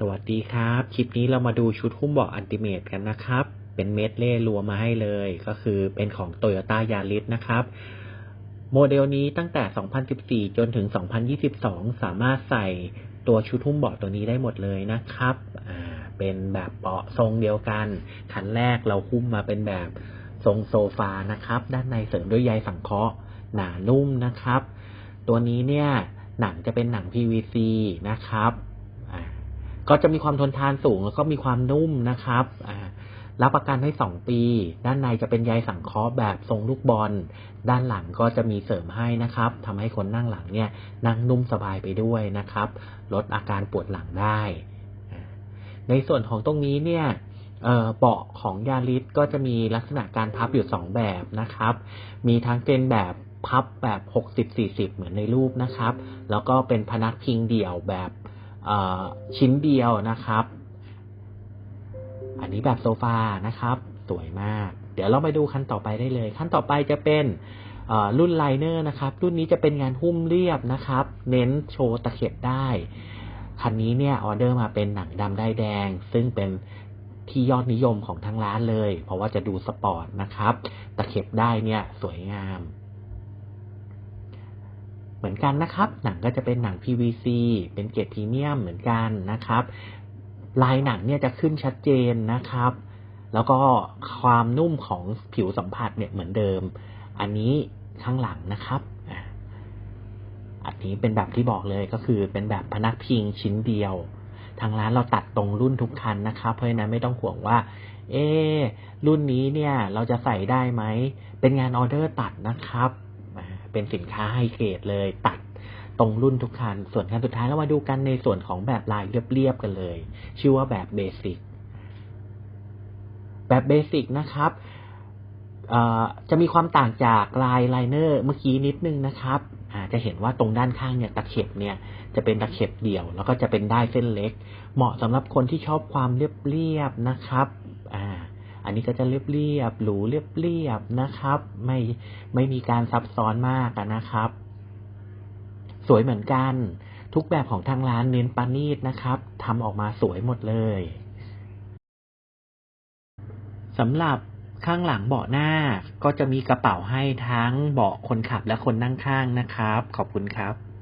สวัสดีครับ คลิปนี้เรามาดูชุดหุ้มเบาะอันติเมตกันนะครับ เป็นเมดเล่รวมมาให้เลย ก็คือเป็นของ Toyota Yaris นะครับ โมเดลนี้ตั้งแต่ 2014 จนถึง 2022 สามารถใส่ตัวชุดหุ้มเบาะตัวนี้ได้หมดเลยนะครับ อ่า เป็นแบบเบาะทรงเดียวกัน คันแรกเราหุ้มมาเป็นแบบทรงโซฟานะครับ ด้านในเสริมด้วยใยสังเคราะห์หนานุ่มนะครับ ตัวนี้เนี่ยหนังจะเป็นหนัง PVC นะครับ ก็จะมีความทนทานสูงแล้วก็มีความนุ่มนะครับรับประกันให้ 2 ปี ด้านในจะเป็นใยสังเคราะห์แบบทรงลูกบอล ด้านหลังก็จะมีเสริมให้นะครับทำให้คนนั่งหลังเนี่ยนั่งนุ่มสบายไปด้วยนะครับ ลดอาการปวดหลังได้ ในส่วนของตรงนี้เนี่ยเบาะของยาริสก็จะมีลักษณะการพับอยู่ 2 แบบนะครับ มีทั้งเป็นแบบพับแบบ 60-40 เหมือนในรูปนะครับ แล้วก็เป็นพนักพิงเดี่ยวแบบ ชิ้นเดียวนะครับ อันนี้แบบโซฟานะครับ สวยมาก เดี๋ยวเราไปดูขั้นต่อไปได้เลย ขั้นต่อไปจะเป็นรุ่นไลเนอร์นะครับ รุ่นนี้จะเป็นงานหุ้มเรียบนะครับ เน้นโชว์ตะเข็บได้ คันนี้เนี่ยออเดอร์มาเป็นหนังดำได้แดง ซึ่งเป็นที่ยอดนิยมของทั้งร้านเลย เพราะว่าจะดูสปอร์ตนะครับ ตะเข็บได้เนี่ยสวยงาม เหมือนกันนะครับ หนังก็จะเป็นหนัง PVC เป็นเกรดพรีเมียมเหมือนกันนะครับ ลายหนังเนี่ยจะขึ้นชัดเจนนะครับ แล้วก็ความนุ่มของผิวสัมผัสเนี่ยเหมือนเดิม อันนี้ข้างหลังนะครับอันนี้เป็นแบบที่บอกเลยก็คือเป็นแบบพนักพิงชิ้นเดียว ทางร้านเราตัดตรงรุ่นทุกคันนะครับ เพราะฉะนั้นไม่ต้องห่วงว่า เอรุ่นนี้เนี่ยเราจะใส่ได้ไหม เป็นงานออเดอร์ตัดนะครับ เป็นสินค้าไฮเกรดเลย ตัดตรงรุ่นทุกคัน ส่วนคันสุดท้ายเรามาดูกันในส่วนของแบบลายเรียบๆกันเลย ชื่อว่าแบบเบสิกแบบเบสิกนะครับจะมีความต่างจากลายไลเนอร์เมื่อกี้นิดนึงนะครับจะเห็นว่าตรงด้านข้างเนี่ยตะเข็บเนี่ยจะเป็นตะเข็บเดี่ยว แล้วก็จะเป็นได้เส้นเล็ก เหมาะสำหรับคนที่ชอบความเรียบๆนะครับ อ่า นี้ก็จะเรียบๆหรูเรียบๆนะครับ ไม่ไม่มีการซับซ้อนมากนะครับ สวยเหมือนกัน ทุกแบบของทางร้านเน้นปานีตนะครับทำออกมาสวยหมดเลยสำหรับข้างหลังเบาะหน้าก็จะมีกระเป๋าให้ทั้งเบาะคนขับและคนนั่งข้างนะครับ ขอบคุณครับ